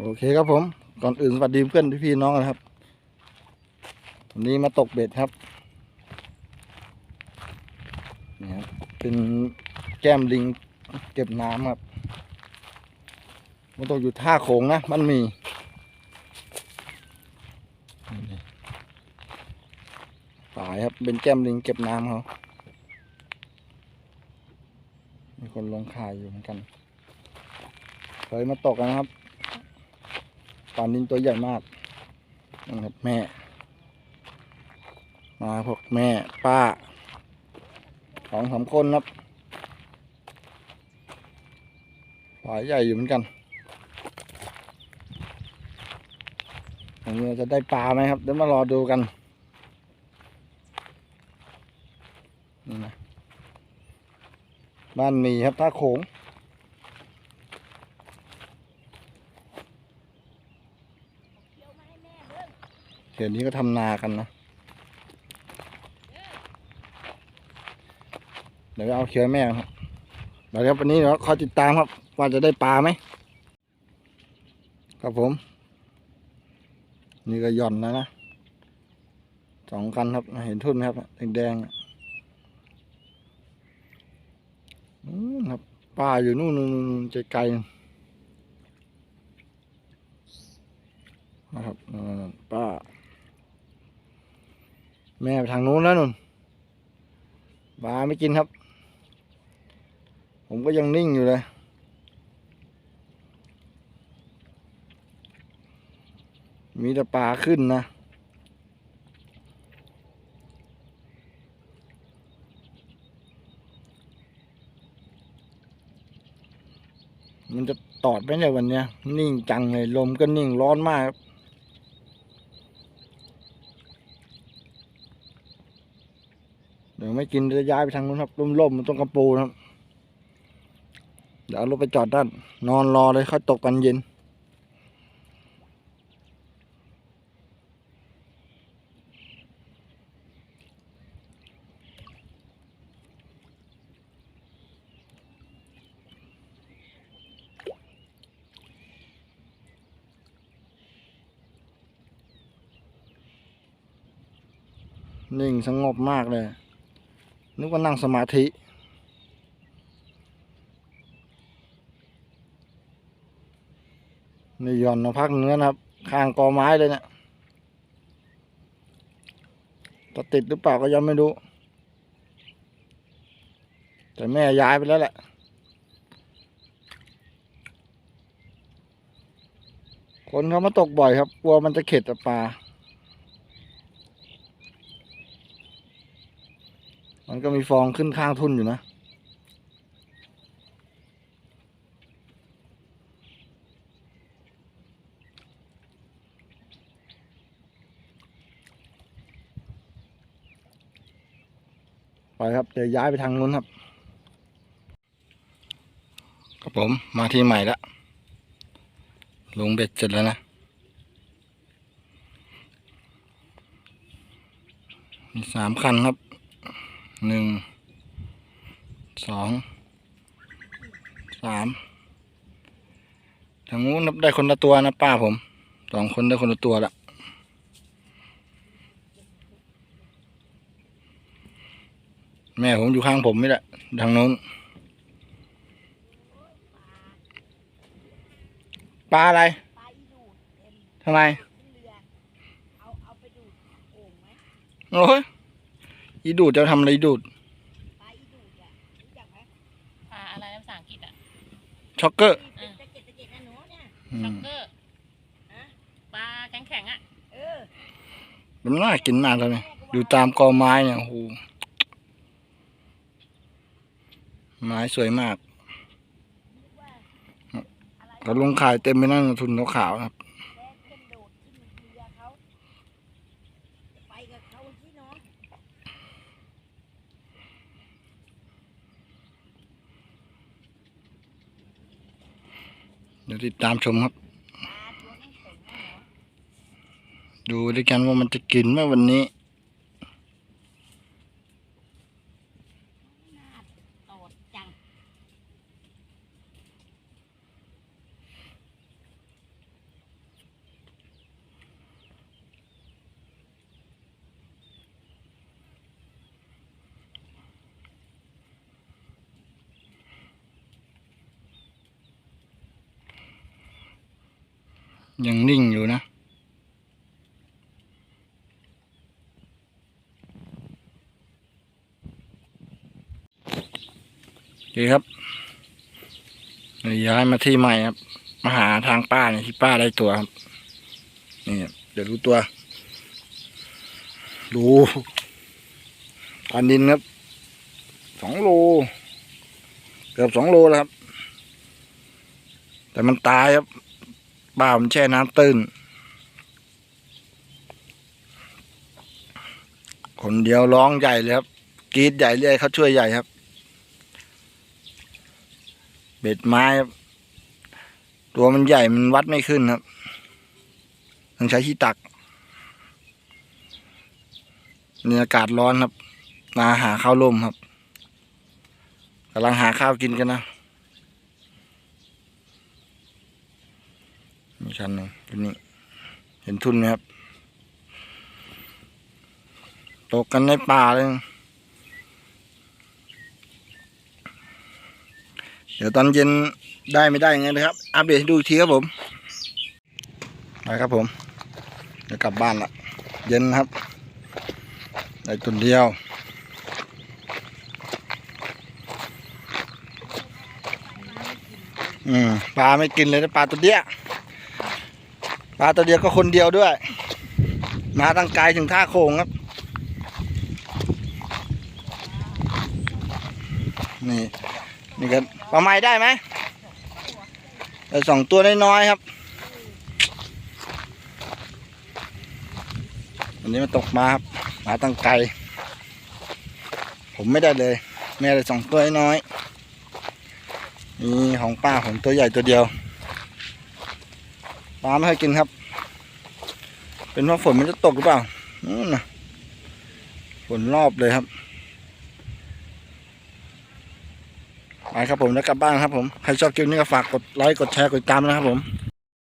โอเคครับผม ก่อนอื่นสวัสดีเพื่อนพี่น้องนะครับ วันนี้มาตกเบ็ดครับ นี่ครับ เป็นแก้มลิงเก็บน้ำครับ มันตกอยู่ท่าโขงนะ มันมีนี่สายครับ เป็นแก้มลิงเก็บน้ำเขามีคนลงขายอยู่เหมือนกันเคยมาตกกันนะครับ ปลานินตัวใหญ่มากนะครับแม่ มาพวกแม่ป้าสองสามคนครับปลาใหญ่อยู่เหมือนกันอันนี้จะได้ปลาไหมครับ เดี๋ยวมารอดูกันนี่นะบ้านมีครับท่าโขง เดี๋ยวนี้ก็ทำนากันนะเดี๋ยวเอาเคียวแม่ครับเดี๋ยวครับวันนี้เดี๋ยวคอยติดตามครับ ว่าจะได้ปลาไหมครับผม นี่ก็หย่อนแล้วนะสองคันครับ เห็นทุ่นไหมครับแดงๆอะนู่นครับป้าอยู่นู่นนู่นไกลๆนะครับป้า แม่ไปทางนู้นแล้วนุ่นปลาไม่กินครับ ผมก็ยังนิ่งอยู่เลยมีแต่ปลาขึ้นนะ มันจะตอดไหมเนี่ยวันเนี้ย นิ่งจังเลย ลมก็นิ่งร้อนมากครับ เดี๋ยวไม่กินจะย้ายไปทางนู้นครับร่มๆมันต้องกระปูนะครับ เดี๋ยวเอารถไปจอดด้าน นอนรอเลยค่อยตกตอนเย็นนิ่งสงบมากเลย นึกว่านั่งสมาธิ นี่หย่อนมาพักเนื้อนะครับ ข้างกอไม้เลยเนะี่ยจะติดหรือเปล่าก็ยังไม่รู้ แต่แม่ย้ายไปแล้วแหละคนเขามาตกบ่อยครับ กลัวมันจะเข็ดกับปลา มันก็มีฟองขึ้นข้างทุ่นอยู่นะ ไปครับเดี๋ยวย้ายไปทางนู้นครับ ครับผมมาที่ใหม่ละลงเบ็ดเสร็จแล้วนะ มีสามคันครับ หนึ่งสองสามทางนู้นนับได้คนละตัวนะป้าผมสองคนได้คนละตัวละแม่ผมอยู่ข้างผมนี่แหละทางนู้นปลาอะไรปลาอีดูดเต็มทำไมขึ้นเรือเอาเอาไปดูดโอ่งไหมโอ้ย อีดูดจะทำอะไรอีดูด ปลาอีดูดอะรู้จักไหมปลาอะไรภาษาอังกฤษอะช็อกเกอร์เป็นตะเกียบตะเกียบนะหนูเนี่ย อืช็อมกเกอร์ฮะ ปลาแข็งๆอะเออมันน่ากินมากเลยนะอยู่ตามกอไม้เนี่ยโอ้โหไม้สวยมาก อะไร กระลงขายเต็มไปนั่นทุนขาวๆครับ แกเป็นโดดขึ้นเรือเขาไปกับเขาที่น้อง เดี๋ยวติดตามชมครับ ดูด้วยกันว่ามันจะกินไหมวันนี้ น่าโตดจัง น ยังนิ่งอยู่นะโอเคครับย้ายมาที่ใหม่ครับ มาหาทางป้าเนี่ยที่ป้าได้ตัวครับ นี่เดี๋ยวรู้ตัว ดูปานดินครับ สองโล เกือบสองโลแล้วครับ แต่มันตายครับ ป้ามันแช่น้ำตื้น คนเดียวร้องใหญ่เลยครับกรีดใหญ่เลยเขาช่วยใหญ่ครับ เบ็ดไม้ครับตัวมันใหญ่มันวัดไม่ขึ้นครับต้องใช้ที่ตักนี่อากาศร้อนครับมาหาข้าวร่มครับกำลังหาข้าวกินกันนะ มี ชั้นหนึ่งตัวนี้ เห็นทุนไหมครับ ตกกันในป่าเลย เดี๋ยวตอนเย็นได้ไม่ได้ยังไงนะครับ อัปเดตให้ดูอีกทีครับผมไปครับผม เดี๋ยวกลับบ้านละ เย็นนะครับ ได้ตุนเดียวอืมปลาไม่กินเลยนะปลาตัวเดียว ปลาตัวเดียวก็คนเดียวด้วย มาตั้งไกลถึงท่าโคงครับ นี่ นี่ก็ปลาไม้ได้ไหมแต่สองตัวน้อยๆครับวันนี้มาตกมาครับมาตั้งไกล ผมไม่ได้เลยแม่เลยสองตัวน้อยนี่ของป้าผมตัวใหญ่ตัวเดียว ปลาไม่ให้กินครับ เป็นเพราะฝนมันจะตกหรือเปล่านู่นนะฝนรอบเลยครับไปครับผมแล้วกลับบ้านครับผม ใครชอบคลิปนี้ก็ฝากกดไลค์กดแชร์กดติดตามนะครับผม